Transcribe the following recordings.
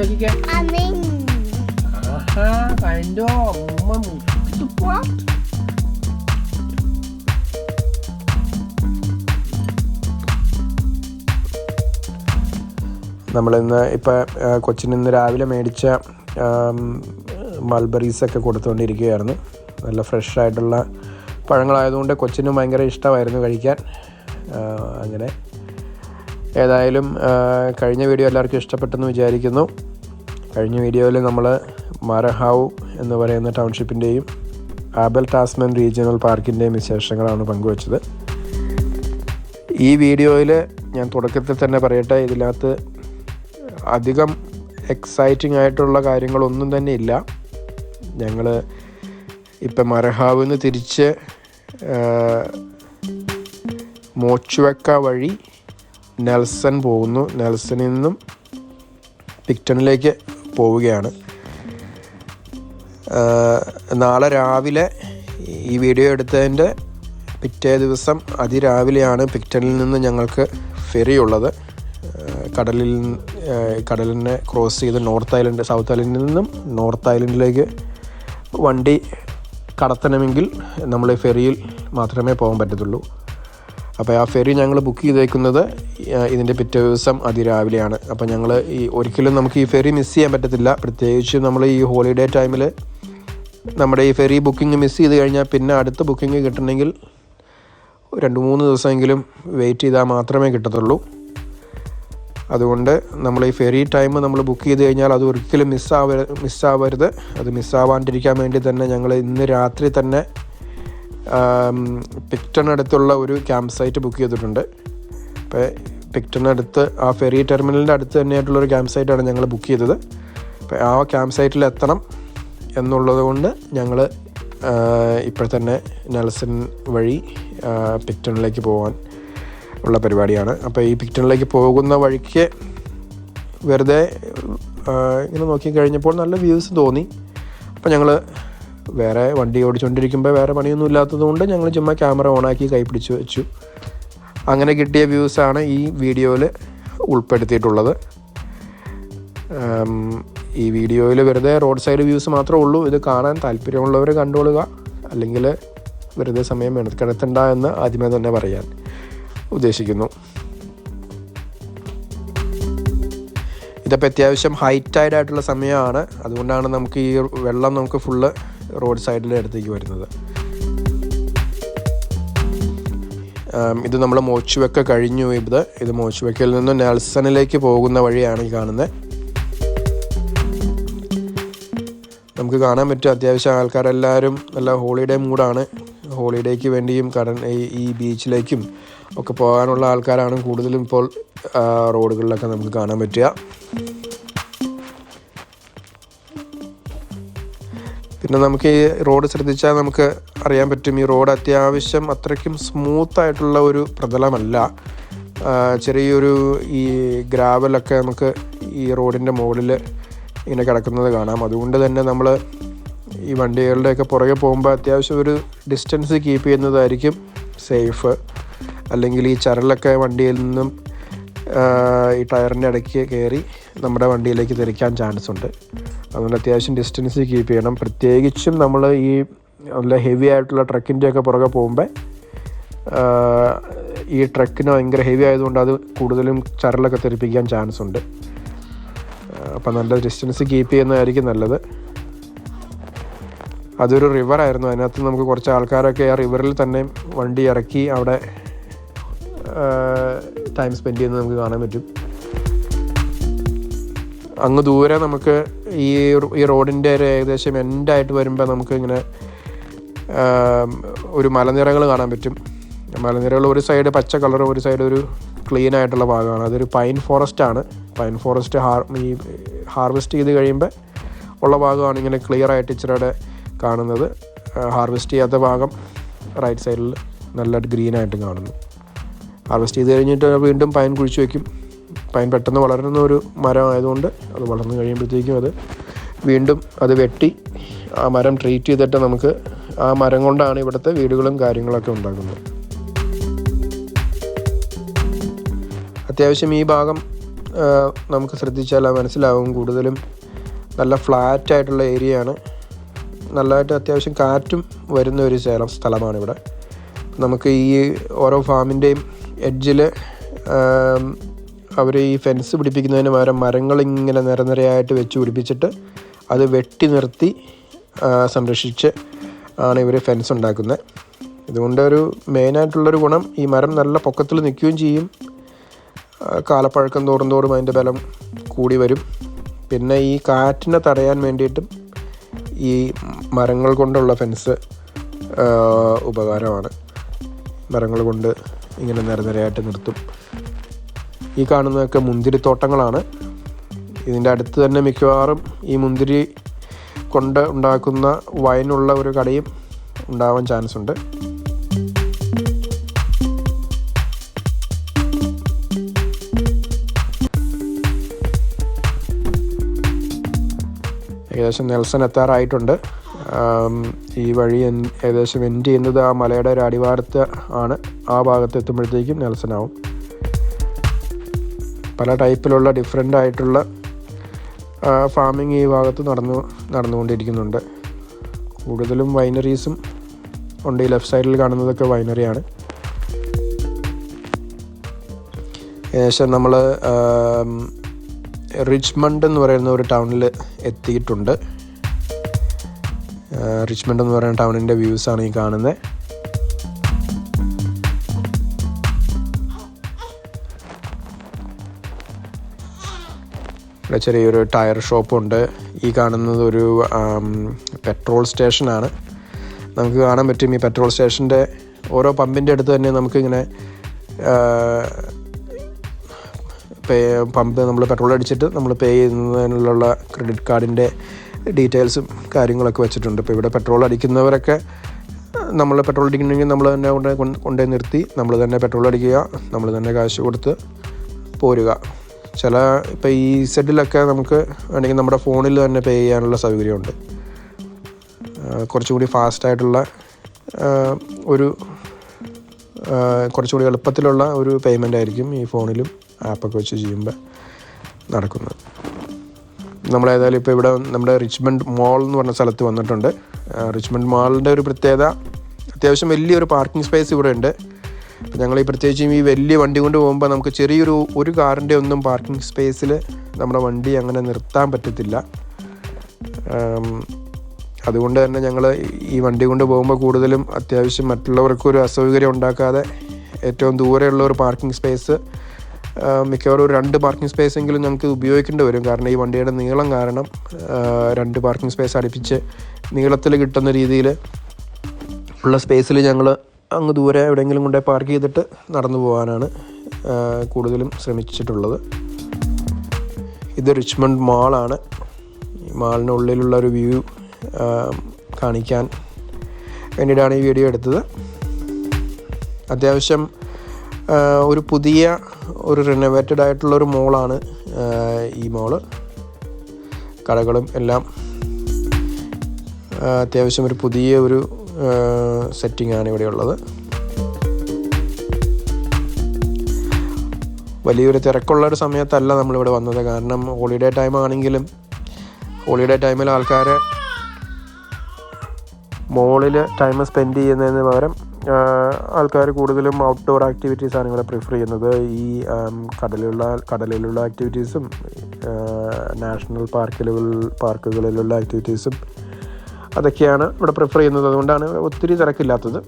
നോക്കിക്കേ. ആഹാ കണ്ടോ? ഉമ്മ മുറിക്കുവാ നമ്മളിന്ന് ഇപ്പം കൊച്ചിന് ഇന്ന് രാവിലെ മേടിച്ച മൾബറീസൊക്കെ കൊടുത്തുകൊണ്ടിരിക്കുകയായിരുന്നു നല്ല ഫ്രഷ് ആയിട്ടുള്ള പഴങ്ങളായതുകൊണ്ട് കൊച്ചിനും ഭയങ്കര ഇഷ്ടമായിരുന്നു കഴിക്കാൻ. അങ്ങനെ. ഏതായാലും കഴിഞ്ഞ വീഡിയോ എല്ലാവർക്കും ഇഷ്ടപ്പെട്ടെന്ന് വിചാരിക്കുന്നു. കഴിഞ്ഞ വീഡിയോയിൽ നമ്മൾ മരഹാവ് എന്ന് പറയുന്ന ടൗൺഷിപ്പിന്റെയും ആബൽ ടാസ്മൻ റീജിയണൽ പാർക്കിന്റെയും വിശേഷങ്ങളാണ് പങ്കുവച്ചത്. ഈ വീഡിയോയിൽ ഞാൻ തുടക്കത്തിൽ തന്നെ പറയട്ടെ ഇതിനകത്ത് അധികം എക്സൈറ്റിംഗ് ആയിട്ടുള്ള കാര്യങ്ങളൊന്നും തന്നെ ഇല്ല. ഞങ്ങൾ ഇപ്പം മരഹാവിൽ നിന്ന് തിരിച്ച് മോച്ചുവക്ക വഴി നെൽസൺ പോകുന്നു. നെൽസണിൽ നിന്നും പിക്ടണിലേക്ക് പോവുകയാണ്. നാളെ രാവിലെ ഈ വീഡിയോ എടുത്തതിന്റെ പിറ്റേ ദിവസം അതിരാവിലെയാണ് പിക്ടണിൽ നിന്ന് ഞങ്ങൾക്ക് ഫെറി ഉള്ളത് കടലിൽ കടലിനെ ക്രോസ് ചെയ്ത് നോർത്ത് ഐലൻഡ് സൗത്ത് ഐലൻഡിൽ നിന്നും നോർത്ത് ഐലൻഡിലേക്ക് വണ്ടി കടത്തണമെങ്കിൽ നമ്മൾ ഫെറിയിൽ മാത്രമേ പോകാൻ പറ്റത്തുള്ളൂ. അപ്പോൾ ആ ഫെറി ഞങ്ങൾ ബുക്ക് ചെയ്തേക്കുന്നത് ഇതിന്റെ പിറ്റേ ദിവസം അതിരാവിലെയാണ്. അപ്പോൾ ഞങ്ങൾ ഈ ഒരിക്കലും നമുക്ക് ഈ ഫെറി മിസ് ചെയ്യാൻ പറ്റത്തില്ല. പ്രത്യേകിച്ച് നമ്മൾ ഈ ഹോളിഡേ ടൈമിൽ നമ്മുടെ ഈ ഫെറി ബുക്കിംഗ് മിസ് ചെയ്ത് കഴിഞ്ഞാൽ പിന്നെ അടുത്ത ബുക്കിംഗ് കിട്ടണമെങ്കിൽ രണ്ട് മൂന്ന് ദിവസമെങ്കിലും വെയിറ്റ് ചെയ്താൽ മാത്രമേ കിട്ടത്തുള്ളൂ. അതുകൊണ്ട് നമ്മൾ ഈ ഫെറി ടൈം നമ്മൾ ബുക്ക് ചെയ്ത് കഴിഞ്ഞാൽ അത് ഒരിക്കലും മിസ്സാവ മിസ്സാവരുത്. അത് മിസ്സാവാണ്ടിരിക്കാൻ വേണ്ടി തന്നെ ഞങ്ങൾ ഇന്ന് രാത്രി തന്നെ പിക്ടണടുത്തുള്ള ഒരു ക്യാമ്പ് സൈറ്റ് ബുക്ക് ചെയ്തിട്ടുണ്ട്. അപ്പോൾ പിക്ടണടുത്ത് ആ ഫെറി ടെർമിനലിന്റെ അടുത്ത് തന്നെയായിട്ടുള്ള ഒരു ക്യാമ്പ് സൈറ്റാണ് ഞങ്ങൾ ബുക്ക് ചെയ്തത്. അപ്പോൾ ആ ക്യാമ്പ് സൈറ്റിൽ എത്തണം എന്നുള്ളത് കൊണ്ട് ഞങ്ങൾ ഇപ്പോൾ തന്നെ നെൽസൺ വഴി പിക്ടണിലേക്ക് പോകാൻ ഉള്ള പരിപാടിയാണ്. അപ്പോൾ ഈ പിക്ടണിലേക്ക് പോകുന്ന വഴിക്ക് വെറുതെ ഇങ്ങനെ നോക്കി കഴിഞ്ഞപ്പോൾ നല്ല വ്യൂസ് തോന്നി. അപ്പോൾ ഞങ്ങൾ വേറെ വണ്ടി ഓടിച്ചുകൊണ്ടിരിക്കുമ്പോൾ വേറെ പണിയൊന്നും ഇല്ലാത്തത് കൊണ്ട് ഞങ്ങൾ ചുമ്മാ ക്യാമറ ഓണാക്കി കൈ പിടിച്ച് വെച്ചു. അങ്ങനെ കിട്ടിയ വ്യൂസാണ് ഈ വീഡിയോയിൽ ഉൾപ്പെടുത്തിയിട്ടുള്ളത്. ഈ വീഡിയോയിൽ വെറുതെ റോഡ് സൈഡ് വ്യൂസ് മാത്രമേ ഉള്ളൂ. ഇത് കാണാൻ താല്പര്യമുള്ളവർ കണ്ടുകൊള്ളുക അല്ലെങ്കിൽ വെറുതെ സമയം മെനക്കെടുത്തണ്ട എന്ന് ആദ്യമേ തന്നെ പറയാൻ ഉദ്ദേശിക്കുന്നു. ഇതപ്പോൾ അത്യാവശ്യം ഹൈറ്റൈഡ് ആയിട്ടുള്ള സമയമാണ്. അതുകൊണ്ടാണ് നമുക്ക് ഈ വെള്ളം നമുക്ക് ഫുള്ള് റോഡ് സൈഡിന്റെ അടുത്തേക്ക് വരുന്നത്. ഇത് നമ്മൾ മോച്ചുവെക്ക കഴിഞ്ഞു. ഇത് ഇത് മോച്ചുവെക്കയിൽ നിന്ന് നെൽസണിലേക്ക് പോകുന്ന വഴിയാണ് ഈ കാണുന്നത് നമുക്ക് കാണാൻ പറ്റും അത്യാവശ്യം ആൾക്കാരെല്ലാവരും നല്ല ഹോളിഡേ മൂഡാണ്. ഹോളിഡേക്ക് വേണ്ടിയും കടൻ ഈ- ബീച്ചിലേക്കും ഒക്കെ പോകാനുള്ള ആൾക്കാരാണ് കൂടുതലും ഇപ്പോൾ റോഡുകളിലൊക്കെ നമുക്ക് കാണാൻ പറ്റുക. പിന്നെ നമുക്ക് ഈ റോഡ് ശ്രദ്ധിച്ചാൽ നമുക്ക് അറിയാൻ പറ്റും ഈ റോഡ് അത്യാവശ്യം അത്രയ്ക്കും സ്മൂത്ത് ആയിട്ടുള്ള ഒരു പ്രതലമല്ല. ചെറിയൊരു ഈ ഗ്രാവലൊക്കെ നമുക്ക് ഈ റോഡിന്റെ മുകളിൽ ഇങ്ങനെ കിടക്കുന്നത് കാണാം. അതുകൊണ്ട് തന്നെ നമ്മൾ ഈ വണ്ടികളുടെയൊക്കെ പുറകെ പോകുമ്പോൾ അത്യാവശ്യം ഒരു ഡിസ്റ്റൻസ് കീപ്പ് ചെയ്യുന്നതായിരിക്കും സേഫ് അല്ലെങ്കിൽ ഈ ചരലൊക്കെ വണ്ടിയിൽ നിന്നും ഈ ടയറിന്റെ ഇടയ്ക്ക് കയറി നമ്മുടെ വണ്ടിയിലേക്ക് തെറിക്കാൻ ചാൻസ് ഉണ്ട്. അതുകൊണ്ട് അത്യാവശ്യം ഡിസ്റ്റൻസ് കീപ്പ് ചെയ്യണം. പ്രത്യേകിച്ചും നമ്മൾ ഈ നല്ല ഹെവി ആയിട്ടുള്ള ട്രക്കിന്റെ ഒക്കെ പുറകെ പോകുമ്പോൾ ഈ ട്രക്കിന് ഭയങ്കര ഹെവി ആയതുകൊണ്ട് അത് കൂടുതലും ചരലൊക്കെ തെറിപ്പിക്കാൻ ചാൻസ് ഉണ്ട്. അപ്പം നല്ല ഡിസ്റ്റൻസ് കീപ്പ് ചെയ്യുന്നതായിരിക്കും നല്ലത്. അതൊരു റിവറായിരുന്നു അതിനകത്ത് നമുക്ക് കുറച്ച് ആൾക്കാരൊക്കെ ആ റിവറിൽ തന്നെ വണ്ടി ഇറക്കി അവിടെ ടൈം സ്പെൻഡ് ചെയ്യുന്നത് നമുക്ക് കാണാൻ പറ്റും. അങ്ങ് ദൂരെ നമുക്ക് ഈ ഈ റോഡിന്റെ ഒരു ഏകദേശം എൻഡായിട്ട് വരുമ്പോൾ നമുക്ക് ഇങ്ങനെ ഒരു മലനിരകൾ കാണാൻ പറ്റും. മലനിരകൾ ഒരു സൈഡ് പച്ച കളറും ഒരു സൈഡ് ഒരു ക്ലീൻ ആയിട്ടുള്ള ഭാഗമാണ്. അതൊരു പൈൻ ഫോറസ്റ്റ് ആണ്. പൈൻ ഫോറസ്റ്റ് ഹാർ ഈ ഹാർവെസ്റ്റ് ചെയ്ത് കഴിയുമ്പോൾ ഉള്ള ഭാഗമാണ് ഇങ്ങനെ ക്ലിയർ ആയിട്ട് ഇച്ചിരിയുടെ കാണുന്നത്. ഹാർവെസ്റ്റ് ചെയ്യാത്ത ഭാഗം റൈറ്റ് സൈഡിൽ നല്ല ഗ്രീൻ ആയിട്ട് കാണുന്നു. ഹാർവെസ്റ്റ് ചെയ്ത് കഴിഞ്ഞിട്ട് വീണ്ടും പൈൻ കുഴിച്ച് വയ്ക്കും പൈൻ പെട്ടെന്ന് വളരുന്ന ഒരു മരം ആയതുകൊണ്ട് അത് വളർന്നു കഴിയുമ്പോഴത്തേക്കും അത് വീണ്ടും അത് വെട്ടി ആ മരം ട്രീറ്റ് ചെയ്തിട്ട് നമുക്ക് ആ മരം കൊണ്ടാണ് ഇവിടുത്തെ വീടുകളും കാര്യങ്ങളൊക്കെ ഉണ്ടാക്കുന്നത് അത്യാവശ്യം ഈ ഭാഗം നമുക്ക് ശ്രദ്ധിച്ചാൽ മനസ്സിലാവും. കൂടുതലും നല്ല ഫ്ലാറ്റ് ആയിട്ടുള്ള ഏരിയയാണ് നല്ലതായിട്ട് അത്യാവശ്യം കാറ്റും വരുന്ന ഒരു സ്ഥലം സ്ഥലമാണ് ഇവിടെ. നമുക്ക് ഈ ഓരോ ഫാമിന്റെയും എഡ്ജിൽ അവർ ഈ ഫെൻസ് പിടിപ്പിക്കുന്നതിന് പകരം മരങ്ങൾ ഇങ്ങനെ നിരനിരയായിട്ട് വെച്ച് പിടിപ്പിച്ചിട്ട് അത് വെട്ടി നിർത്തി സംരക്ഷിച്ച് ആണ് ഇവർ ഫെൻസ് ഉണ്ടാക്കുന്നത് ഇതുകൊണ്ട് ഒരു മെയിനായിട്ടുള്ളൊരു ഗുണം ഈ മരം നല്ല പൊക്കത്തിൽ നിൽക്കുകയും ചെയ്യും. കാലപ്പഴക്കം തോറും തോറും അതിന്റെ ബലം കൂടി വരും. പിന്നെ ഈ കാറ്റിനെ തടയാൻ വേണ്ടിയിട്ടും ഈ മരങ്ങൾ കൊണ്ടുള്ള ഫെൻസ് ഉപകാരമാണ്. മരങ്ങൾ കൊണ്ട് ഇങ്ങനെ നിരനിരയായിട്ട് നിർത്തും. ഈ കാണുന്നതൊക്കെ മുന്തിരിത്തോട്ടങ്ങളാണ് ഇതിന്റെ അടുത്ത് തന്നെ മിക്കവാറും ഈ മുന്തിരി കൊണ്ട് ഉണ്ടാക്കുന്ന വൈനുള്ള ഒരു കടയും ഉണ്ടാവാൻ ചാൻസ് ഉണ്ട്. ഏകദേശം നെൽസൺ എത്താറായിട്ടുണ്ട്. ഈ വഴി ഏകദേശം എൻഡ് ചെയ്യുന്നത് ആ മലയുടെ ഒരു അടിവാരത്ത് ആണ്. ആ ഭാഗത്ത് എത്തുമ്പോഴത്തേക്കും നെൽസൺ ആവും. പല ടൈപ്പിലുള്ള ഡിഫറെന്റ് ആയിട്ടുള്ള ഫാമിങ് ഈ ഭാഗത്ത് നടന്നു നടന്നുകൊണ്ടിരിക്കുന്നുണ്ട്. കൂടുതലും വൈനറീസും ഉണ്ട്. ഈ ലെഫ്റ്റ് സൈഡിൽ കാണുന്നതൊക്കെ വൈനറിയാണ് ഏകദേശം നമ്മൾ റിച്ച്മണ്ട് എന്ന് പറയുന്ന ഒരു ടൗണിൽ എത്തിയിട്ടുണ്ട്. റിച്ച്മണ്ട് എന്ന് പറയുന്ന ടൗണിന്റെ വ്യൂസാണ് ഈ കാണുന്നത് ഇവിടെ ചെറിയൊരു ടയർ ഷോപ്പുണ്ട്. ഈ കാണുന്നത് ഒരു പെട്രോൾ സ്റ്റേഷനാണ്. നമുക്ക് കാണാൻ പറ്റും ഈ പെട്രോൾ സ്റ്റേഷന്റെ ഓരോ പമ്പിന്റെ അടുത്ത് തന്നെ നമുക്കിങ്ങനെ പേ പമ്പ് നമ്മൾ പെട്രോൾ അടിച്ചിട്ട് നമ്മൾ പേ ചെയ്യുന്നതിനുള്ള ക്രെഡിറ്റ് കാർഡിന്റെ ഡീറ്റെയിൽസും കാര്യങ്ങളൊക്കെ വെച്ചിട്ടുണ്ട്. ഇപ്പോൾ ഇവിടെ പെട്രോൾ അടിക്കുന്നവരൊക്കെ നമ്മൾ പെട്രോൾ അടിക്കണമെങ്കിൽ നമ്മൾ തന്നെ കൊണ്ട് കൊണ്ടുപോയി നിർത്തി നമ്മൾ തന്നെ പെട്രോൾ അടിക്കുക നമ്മൾ തന്നെ കാശ് കൊടുത്ത് പോരുക. ചില ഇപ്പോൾ ഈ സെഡിലൊക്കെ നമുക്ക് വേണമെങ്കിൽ നമ്മുടെ ഫോണിൽ തന്നെ പേ ചെയ്യാനുള്ള സൗകര്യമുണ്ട്. കുറച്ചുകൂടി ഫാസ്റ്റായിട്ടുള്ള ഒരു കുറച്ചുകൂടി എളുപ്പത്തിലുള്ള ഒരു പേയ്മെന്റ് ആയിരിക്കും ഈ ഫോണിലും ആപ്പൊക്കെ വെച്ച് ചെയ്യുമ്പോൾ നടക്കുന്നത്. നമ്മളേതായാലും ഇപ്പോൾ ഇവിടെ നമ്മുടെ റിച്ച്മണ്ട് മോൾ എന്ന് പറഞ്ഞ സ്ഥലത്ത് വന്നിട്ടുണ്ട്. റിച്ച്മണ്ട് മാളിന്റെ ഒരു പ്രത്യേകത അത്യാവശ്യം വലിയൊരു പാർക്കിംഗ് സ്പേസ് ഇവിടെ ഉണ്ട്. ഞങ്ങൾ ഈ പ്രത്യേകിച്ചും ഈ വലിയ വണ്ടി കൊണ്ട് പോകുമ്പോൾ നമുക്ക് ചെറിയൊരു ഒരു കാറിന്റെ ഒന്നും പാർക്കിംഗ് സ്പേസിൽ നമ്മുടെ വണ്ടി അങ്ങനെ നിർത്താൻ പറ്റത്തില്ല. അതുകൊണ്ട് തന്നെ ഞങ്ങൾ ഈ വണ്ടി കൊണ്ട് പോകുമ്പോൾ കൂടുതലും അത്യാവശ്യം മറ്റുള്ളവർക്ക് ഒരു അസൗകര്യം ഉണ്ടാക്കാതെ ഏറ്റവും ദൂരെയുള്ള ഒരു പാർക്കിംഗ് സ്പേസ് മിക്കവാറും ഒരു രണ്ട് പാർക്കിംഗ് സ്പേസ് എങ്കിലും ഞങ്ങൾക്ക് ഉപയോഗിക്കേണ്ടി വരും. കാരണം ഈ വണ്ടിയുടെ നീളം കാരണം രണ്ട് പാർക്കിംഗ് സ്പേസ് അടുപ്പിച്ച് നീളത്തിൽ കിട്ടുന്ന രീതിയിൽ ഉള്ള സ്പേസിൽ ഞങ്ങൾ അങ്ങ് ദൂരെ എവിടെയെങ്കിലും കൊണ്ടുപോയി പാർക്ക് ചെയ്തിട്ട് നടന്നു പോകാനാണ് കൂടുതലും ശ്രമിച്ചിട്ടുള്ളത്. ഇത് റിച്ച്മണ്ട് മാളാണ് മാളിനുള്ളിലുള്ള ഒരു വ്യൂ കാണിക്കാൻ വേണ്ടിയിട്ടാണ് ഈ വീഡിയോ എടുത്തത്. അത്യാവശ്യം ഒരു പുതിയ ഒരു റിനോവേറ്റഡ് ആയിട്ടുള്ളൊരു മോളാണ് ഈ മോൾ കടകളും എല്ലാം അത്യാവശ്യം ഒരു പുതിയ ഒരു സെറ്റിംഗ് ആണ് ഇവിടെ ഉള്ളത് വലിയൊരു തിരക്കുള്ള ഒരു സമയത്തല്ല നമ്മളിവിടെ വന്നത്. കാരണം ഹോളിഡേ ടൈം ആണെങ്കിലും ഹോളിഡേ ടൈമിൽ ആൾക്കാർ മോളിൽ ടൈം സ്പെൻഡ് ചെയ്യുന്നതിന് പകരം ആൾക്കാർ കൂടുതലും ഔട്ട്ഡോർ ആക്ടിവിറ്റീസാണ് ഇവിടെ പ്രിഫർ ചെയ്യുന്നത്. ഈ കടലിലുള്ള കടലിലുള്ള ആക്ടിവിറ്റീസും നാഷണൽ പാർക്കിലുകൾ പാർക്കുകളിലുള്ള ആക്ടിവിറ്റീസും അതൊക്കെയാണ് ഇവിടെ പ്രിഫർ ചെയ്യുന്നത്. അതുകൊണ്ടാണ് ഒത്തിരി തിരക്കില്ലാത്തത്.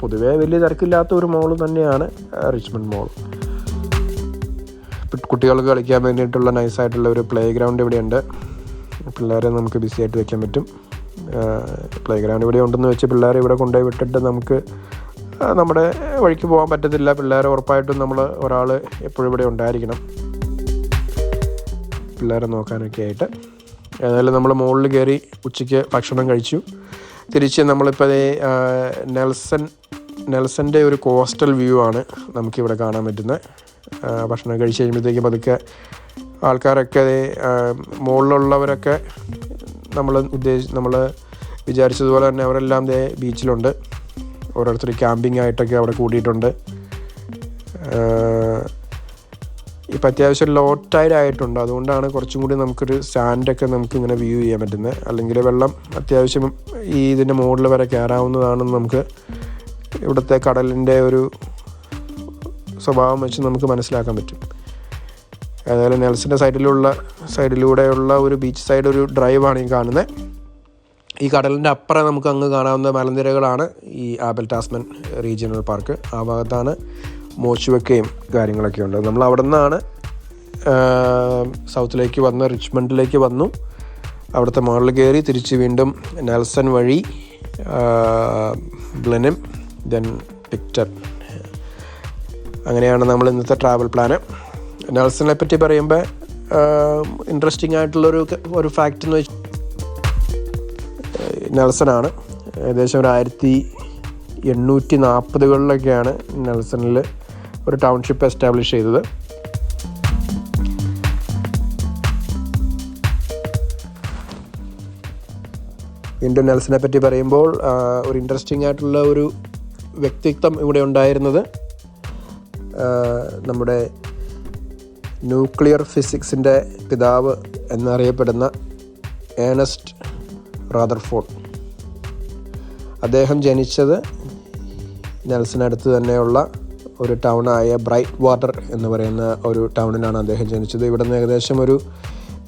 പൊതുവേ വലിയ തിരക്കില്ലാത്ത ഒരു മോൾ തന്നെയാണ് റിച്ച്മണ്ട് മോൾ കുട്ടികൾക്ക് കളിക്കാൻ വേണ്ടിയിട്ടുള്ള നൈസായിട്ടുള്ള ഒരു പ്ലേ ഗ്രൗണ്ട് ഇവിടെയുണ്ട്. പിള്ളേരെ നമുക്ക് ബിസി ആയിട്ട് വയ്ക്കാൻ പറ്റും. പ്ലേ ഗ്രൗണ്ട് ഇവിടെ ഉണ്ടെന്ന് വെച്ച് പിള്ളേരെ ഇവിടെ കൊണ്ടുപോയി വിട്ടിട്ട് നമുക്ക് നമ്മുടെ വഴിക്ക് പോകാൻ പറ്റത്തില്ല. പിള്ളേരെ ഉറപ്പായിട്ടും നമ്മൾ ഒരാൾ എപ്പോഴും ഇവിടെ ഉണ്ടായിരിക്കണം. പിള്ളേരെ നോക്കാനൊക്കെ ആയിട്ട്. ഏതായാലും നമ്മൾ മുകളിൽ കയറി ഉച്ചയ്ക്ക് ഭക്ഷണം കഴിച്ചു. തിരിച്ച് നമ്മളിപ്പോൾ നെൽസൺ നെൽസന്റെ ഒരു കോസ്റ്റൽ വ്യൂ ആണ് നമുക്കിവിടെ കാണാൻ പറ്റുന്നത് ഭക്ഷണം കഴിച്ച് കഴിയുമ്പോഴത്തേക്കും പതുക്കെ ആൾക്കാരൊക്കെ മുകളിലുള്ളവരൊക്കെ നമ്മൾ ഉദ്ദേശിച്ച് നമ്മൾ വിചാരിച്ചതുപോലെ തന്നെ അവരെല്ലാം ദേ ബീച്ചിലുണ്ട്. ഓരോരുത്തർ ക്യാമ്പിംഗ് ആയിട്ടൊക്കെ അവിടെ കൂടിയിട്ടുണ്ട്. ഇപ്പം അത്യാവശ്യം ലോ ടൈഡ് ആയിട്ടുണ്ട് അതുകൊണ്ടാണ് കുറച്ചും കൂടി നമുക്കൊരു സാൻഡൊക്കെ നമുക്ക് ഇങ്ങനെ വ്യൂ ചെയ്യാൻ പറ്റുന്നത്. അല്ലെങ്കിൽ വെള്ളം അത്യാവശ്യം ഈ ഇതിന്റെ മുകളിൽ വരെ കയറാവുന്നതാണെന്ന് നമുക്ക് ഇവിടുത്തെ കടലിന്റെ ഒരു സ്വഭാവം വെച്ച് നമുക്ക് മനസ്സിലാക്കാൻ പറ്റും. അതായത് നെൽസിന്റെ സൈഡിലുള്ള സൈഡിലൂടെയുള്ള ഒരു ബീച്ച് സൈഡ് ഒരു ഡ്രൈവാണ് ഈ കാണുന്നത്. ഈ കടലിന്റെ അപ്പുറം നമുക്ക് അങ്ങ് കാണാവുന്ന മലനിരകളാണ് ഈ ആബൽ ടാസ്മൻ റീജിയണൽ പാർക്ക് ആ ഭാഗത്താണ് മോച്ചുവെക്കയും കാര്യങ്ങളൊക്കെ ഉണ്ട് നമ്മൾ അവിടെ നിന്നാണ് സൗത്തിലേക്ക് വന്ന് റിച്ച്മണ്ടിലേക്ക് വന്നു. അവിടുത്തെ മുകളിൽ കയറി തിരിച്ച് വീണ്ടും നെൽസൺ വഴി ബ്ലനും ദെൻ പിക്ചർ അങ്ങനെയാണ് നമ്മൾ ഇന്നത്തെ ട്രാവൽ പ്ലാന്. നെൽസനെ പറ്റി പറയുമ്പോൾ ഇൻട്രസ്റ്റിംഗ് ആയിട്ടുള്ളൊരു ഒരു ഫാക്റ്റ് എന്ന് വെച്ചാൽ നെൽസനാണ്. ഏകദേശം ഒരു ആയിരത്തി എണ്ണൂറ്റി നാൽപ്പതുകളിലൊക്കെയാണ് നെൽസണിൽ ഒരു ടൗൺഷിപ്പ് എസ്റ്റാബ്ലിഷ് ചെയ്തത്. ഇൻഡോ നെൽസനെ പറ്റി പറയുമ്പോൾ ഒരു ഇൻട്രസ്റ്റിംഗ് ആയിട്ടുള്ള ഒരു വ്യക്തിത്വം ഇവിടെ ഉണ്ടായിരുന്നത് നമ്മുടെ ന്യൂക്ലിയർ ഫിസിക്സിന്റെ പിതാവ് എന്നറിയപ്പെടുന്ന ഏണസ്റ്റ് റാദർഫോർഡ് അദ്ദേഹം ജനിച്ചത് നെൽസനടുത്ത് തന്നെയുള്ള ഒരു ടൗണായ ബ്രൈറ്റ് വാട്ടർ എന്ന് പറയുന്ന ഒരു ടൗണിലാണ് അദ്ദേഹം ജനിച്ചത്. ഇവിടെ നിന്ന് ഏകദേശം ഒരു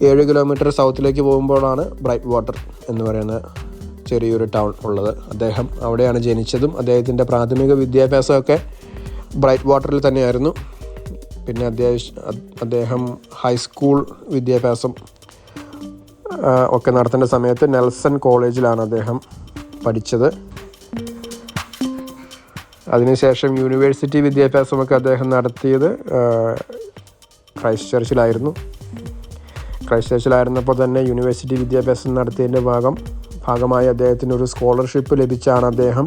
ഏഴ് കിലോമീറ്റർ സൗത്തിലേക്ക് പോകുമ്പോഴാണ് ബ്രൈറ്റ് വാട്ടർ എന്ന് പറയുന്ന ചെറിയൊരു ടൗൺ ഉള്ളത്. അദ്ദേഹം അവിടെയാണ് ജനിച്ചതും അദ്ദേഹത്തിന്റെ പ്രാഥമിക വിദ്യാഭ്യാസമൊക്കെ ബ്രൈറ്റ് വാട്ടറിൽ തന്നെയായിരുന്നു. പിന്നെ അദ്ദേഹം അദ്ദേഹം ഹൈസ്കൂൾ വിദ്യാഭ്യാസം ഒക്കെ നടത്തേണ്ട സമയത്ത് നെൽസൺ കോളേജിലാണ് അദ്ദേഹം പഠിച്ചത്. അതിനുശേഷം യൂണിവേഴ്സിറ്റി വിദ്യാഭ്യാസമൊക്കെ അദ്ദേഹം നടത്തിയത് ക്രൈസ്റ്റ് ചർച്ചിലായിരുന്നു. ക്രൈസ്റ്റ് ചർച്ചിലായിരുന്നപ്പോൾ തന്നെ യൂണിവേഴ്സിറ്റി വിദ്യാഭ്യാസം നടത്തിയതിന്റെ ഭാഗം ഭാഗമായി അദ്ദേഹത്തിന് ഒരു സ്കോളർഷിപ്പ് ലഭിച്ചാണ് അദ്ദേഹം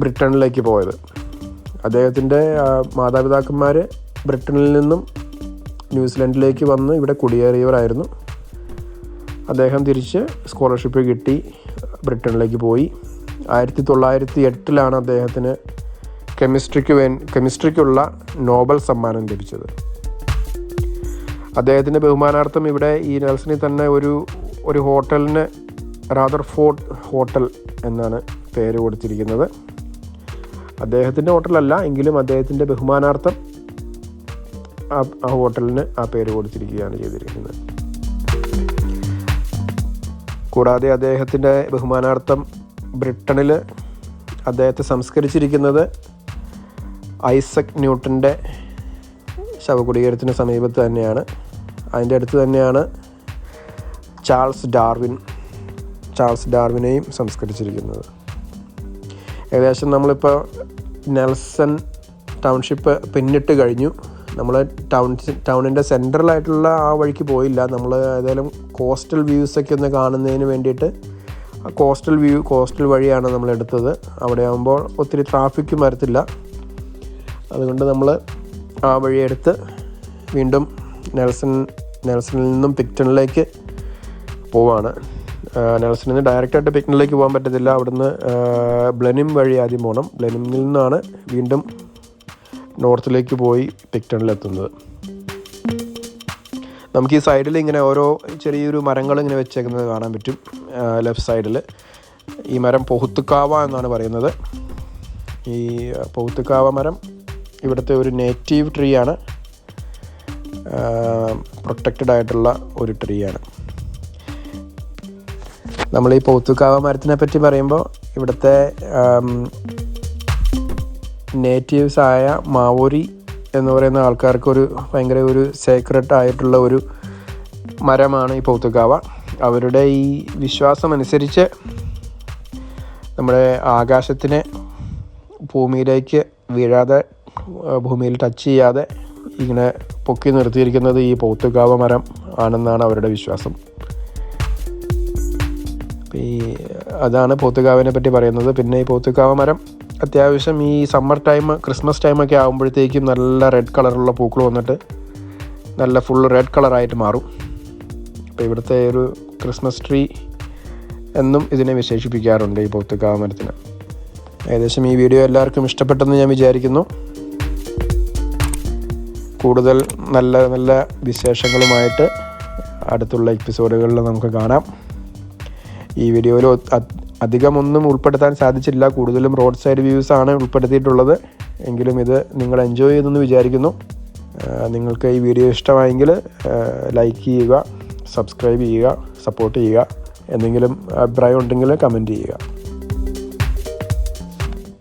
ബ്രിട്ടനിലേക്ക് പോയത്. അദ്ദേഹത്തിന്റെ മാതാപിതാക്കന്മാർ ബ്രിട്ടനിൽ നിന്നും ന്യൂസിലൻഡിലേക്ക് വന്ന് ഇവിടെ കുടിയേറിയവരായിരുന്നു. അദ്ദേഹം തിരിച്ച് സ്കോളർഷിപ്പ് കിട്ടി ബ്രിട്ടനിലേക്ക് പോയി. ആയിരത്തി തൊള്ളായിരത്തി എട്ടിലാണ് അദ്ദേഹത്തിന് കെമിസ്ട്രിക്ക് വേ കെമിസ്ട്രിക്കുള്ള നോബൽ സമ്മാനം ലഭിച്ചത്. അദ്ദേഹത്തിന്റെ ബഹുമാനാർത്ഥം ഇവിടെ ഈ നെൽസണിൽ തന്നെ ഒരു ഒരു ഹോട്ടലിന് റാദർ ഫോർട്ട് ഹോട്ടൽ എന്നാണ് പേര് കൊടുത്തിരിക്കുന്നത്. അദ്ദേഹത്തിന്റെ ഹോട്ടലല്ല എങ്കിലും അദ്ദേഹത്തിന്റെ ബഹുമാനാർത്ഥം ആ ഹോട്ടലിന് ആ പേര് കൊടുത്തിരിക്കുകയാണ് ചെയ്തിരിക്കുന്നത്. കൂടാതെ അദ്ദേഹത്തിന്റെ ബഹുമാനാർത്ഥം ബ്രിട്ടനിൽ അദ്ദേഹത്തെ സംസ്കരിച്ചിരിക്കുന്നത് ഐസക് ന്യൂട്ടന്റെ ശവകുടീരത്തിന് സമീപത്ത് തന്നെയാണ്. അതിന്റെ അടുത്ത് തന്നെയാണ് ചാൾസ് ഡാർവിൻ ചാൾസ് ഡാർവിനെയും സംസ്കരിച്ചിരിക്കുന്നത്. ഏകദേശം നമ്മളിപ്പോൾ നെൽസൺ ടൗൺഷിപ്പ് പിന്നിട്ട് കഴിഞ്ഞു. നമ്മൾ ടൗൺ ടൗണിന്റെ സെൻട്രലായിട്ടുള്ള ആ വഴിക്ക് പോയില്ല. നമ്മൾ ഏതായാലും കോസ്റ്റൽ വ്യൂസൊക്കെ ഒന്ന് കാണുന്നതിന് വേണ്ടിയിട്ട് കോസ്റ്റൽ വ്യൂ കോസ്റ്റൽ വഴിയാണ് നമ്മൾ എടുത്തത്. അവിടെ ആകുമ്പോൾ ഒത്തിരി ട്രാഫിക്കും വരത്തില്ല. അതുകൊണ്ട് നമ്മൾ ആ വഴി എടുത്ത് വീണ്ടും നെൽസൺ നെൽസണിൽ നിന്നും പിക്ടണിലേക്ക് പോവാണ്. നെൽസണിൽ നിന്ന് ഡയറക്റ്റായിട്ട് പിക്ടണിലേക്ക് പോകാൻ പറ്റത്തില്ല. അവിടുന്ന് ബ്ലനിം വഴി ആദ്യം പോകണം ബ്ലെനിമിൽ നിന്നാണ് വീണ്ടും നോർത്തിലേക്ക് പോയി പിക്ടണിലെത്തുന്നത് നമുക്ക് ഈ സൈഡിൽ ഇങ്ങനെ ഓരോ ചെറിയൊരു മരങ്ങൾ ഇങ്ങനെ വെച്ചേക്കുന്നത് കാണാൻ പറ്റും. ലെഫ്റ്റ് സൈഡിൽ ഈ മരം പൊഹുത്തുക്കാവ എന്നാണ് പറയുന്നത്. ഈ പൊഹുത്തുക്കാവ മരം ഇവിടുത്തെ ഒരു നേറ്റീവ് ട്രീ ആണ്. പ്രൊട്ടക്റ്റഡ് ആയിട്ടുള്ള ഒരു ട്രീ ആണ്. നമ്മൾ ഈ പോത്തുക്കാവ മരത്തിനെ പറ്റി പറയുമ്പോൾ ഇവിടുത്തെ നേറ്റീവ്സ് ആയ മാവോരി എന്ന് പറയുന്ന ആൾക്കാർക്ക് ഒരു ഭയങ്കര ഒരു സേക്രട്ട് ആയിട്ടുള്ള ഒരു മരമാണ് ഈ പൗത്തുക്കാവ അവരുടെ ഈ വിശ്വാസമനുസരിച്ച് നമ്മുടെ ആകാശത്തിനെ ഭൂമിയിലേക്ക് വീഴാതെ ഭൂമിയിൽ ടച്ച് ചെയ്യാതെ ഇങ്ങനെ പൊക്കി നിർത്തിയിരിക്കുന്നത് ഈ പൗത്തുകാവ മരം ആണെന്നാണ് അവരുടെ വിശ്വാസം. ഈ അതാണ് പോത്തുകാവിനെ പറ്റി പറയുന്നത്. പിന്നെ ഈ പോത്തുകാവ മരം അത്യാവശ്യം ഈ സമ്മർ ടൈം ക്രിസ്മസ് ടൈമൊക്കെ ആകുമ്പോഴത്തേക്കും നല്ല റെഡ് കളറുള്ള പൂക്കൾ വന്നിട്ട് നല്ല ഫുൾ റെഡ് കളറായിട്ട് മാറും. അപ്പോൾ ഇവിടുത്തെ ഒരു ക്രിസ്മസ് ട്രീ എന്നും ഇതിനെ വിശേഷിപ്പിക്കാറുണ്ട് ഈ പോത്തുകാവ മരത്തിന് ഏകദേശം ഈ വീഡിയോ എല്ലാവർക്കും ഇഷ്ടപ്പെട്ടെന്ന് ഞാൻ വിചാരിക്കുന്നു. കൂടുതൽ നല്ല നല്ല വിശേഷങ്ങളുമായിട്ട് അടുത്തുള്ള എപ്പിസോഡുകളിൽ നമുക്ക് കാണാം. ഈ വീഡിയോയിൽ അധികമൊന്നും ഉൾപ്പെടുത്താൻ സാധിച്ചില്ല കൂടുതലും റോഡ് സൈഡ് വ്യൂസ് ആണ് ഉൾപ്പെടുത്തിയിട്ടുള്ളത്. എങ്കിലും ഇത് നിങ്ങൾ എൻജോയ് ചെയ്തെന്ന് വിചാരിക്കുന്നു. നിങ്ങൾക്ക് ഈ വീഡിയോ ഇഷ്ടമായെങ്കിൽ ലൈക്ക് ചെയ്യുക സബ്സ്ക്രൈബ് ചെയ്യുക സപ്പോർട്ട് ചെയ്യുക. എന്തെങ്കിലും അഭിപ്രായം ഉണ്ടെങ്കിൽ കമന്റ് ചെയ്യുക.